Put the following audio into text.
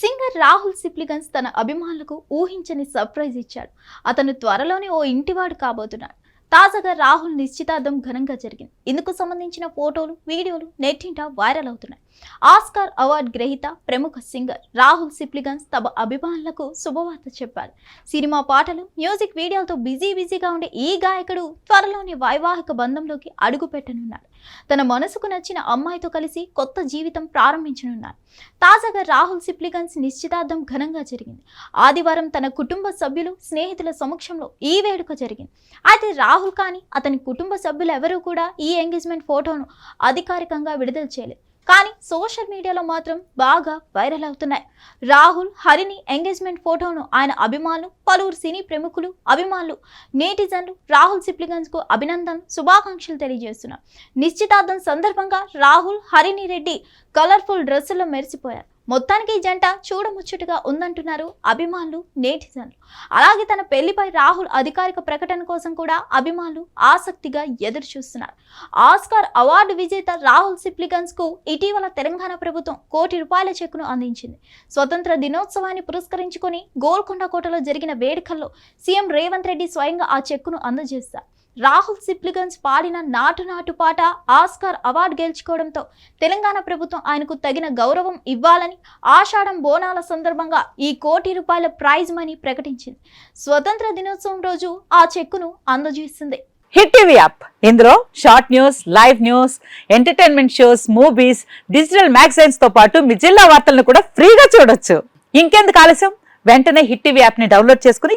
Singer Rahul సిప్లిగన్స్ తన అభిమానులకు ఊహించని సర్ప్రైజ్ ఇచ్చాడు. అతను త్వరలోనే ఓ ఇంటివాడు కాబోతున్నాడు. తాజాగా రాహుల్ నిశ్చితార్థం ఘనంగా జరిగింది. ఇందుకు సంబంధించిన ఫోటోలు వీడియోలు నెట్టింట వైరల్ అవుతున్నాయి. ఆస్కార్ అవార్డు గ్రహీత ప్రముఖ సింగర్ రాహుల్ సిప్లిగన్స్ తమ అభిమానులకు శుభవార్త చెప్పారు. సినిమా పాటలు మ్యూజిక్ వీడియోలతో బిజీ బిజీగా ఉండే ఈ గాయకుడు త్వరలోనే వైవాహిక బంధంలోకి అడుగు పెట్టనున్నాడు. తన మనసుకు నచ్చిన అమ్మాయితో కలిసి కొత్త జీవితం ప్రారంభించనున్నారు తాజాగా రాహుల్ సిప్లిగన్స్ నిశ్చితార్థం ఘనంగా జరిగింది. ఆదివారం తన కుటుంబ సభ్యులు స్నేహితుల సమక్షంలో ఈ వేడుక జరిగింది. అయితే రాహుల్ కానీ అతని కుటుంబ సభ్యులు ఎవరూ కూడా ఈ ఎంగేజ్మెంట్ ఫోటోను అధికారికంగా విడుదల చేయలేదు. కానీ సోషల్ మీడియాలో మాత్రం బాగా వైరల్ అవుతున్నాయి. రాహుల్ హరిని ఎంగేజ్మెంట్ ఫోటోను ఆయన అభిమానులు పలువురు సినీ ప్రముఖులు అభిమానులు నేటిజన్లు రాహుల్ సిప్లిగన్స్కు అభినందన శుభాకాంక్షలు తెలియజేస్తున్నారు. నిశ్చితార్థం సందర్భంగా రాహుల్ హరిని రెడ్డి కలర్ఫుల్ డ్రెస్సుల్లో మెరిసిపోయారు. మొత్తానికి ఈ జంట చూడముచ్చటగా ఉందంటున్నారు అభిమానులు నేటిజన్లు. అలాగే తన పెళ్ళిపై రాహుల్ అధికారిక ప్రకటన కోసం కూడా అభిమానులు ఆసక్తిగా ఎదురు చూస్తున్నారు ఆస్కార్ అవార్డు విజేత రాహుల్ సిప్లిగన్స్కు ఇటీవల తెలంగాణ ప్రభుత్వం కోటి రూపాయల చెక్కును అందించింది. స్వతంత్ర దినోత్సవాన్ని పురస్కరించుకొని గోల్కొండ కోటలో జరిగిన వేడుకల్లో సీఎం రేవంత్ రెడ్డి స్వయంగా ఆ చెక్కును అందజేస్తారు. రాహుల్ సిప్లిగన్స్ పాడిన నాటు నాటు పాట ఆస్కార్ అవార్డు గెలుచుకోవడంతో తెలంగాణ ప్రభుత్వం ఆయనకు తగిన గౌరవం ఇవ్వాలని ఆషాఢం బోనాల సందర్భంగా ఈ కోటి రూపాయల ప్రైజ్ మనీ ప్రకటించింది. స్వతంత్ర దినోత్సవం రోజు ఆ చెక్కును అందజేసింది. Hit TV app. ఇందులో short news live news entertainment shows movies digital మ్యాగజైన్స్తో పాటు మీ జిల్లా వార్తలను కూడా ఫ్రీగా చూడొచ్చు. ఇంకెందుకు ఆలస్యం? వెంటనే హిట్ టీవీ యాప్ని డౌన్లోడ్ చేసుకుని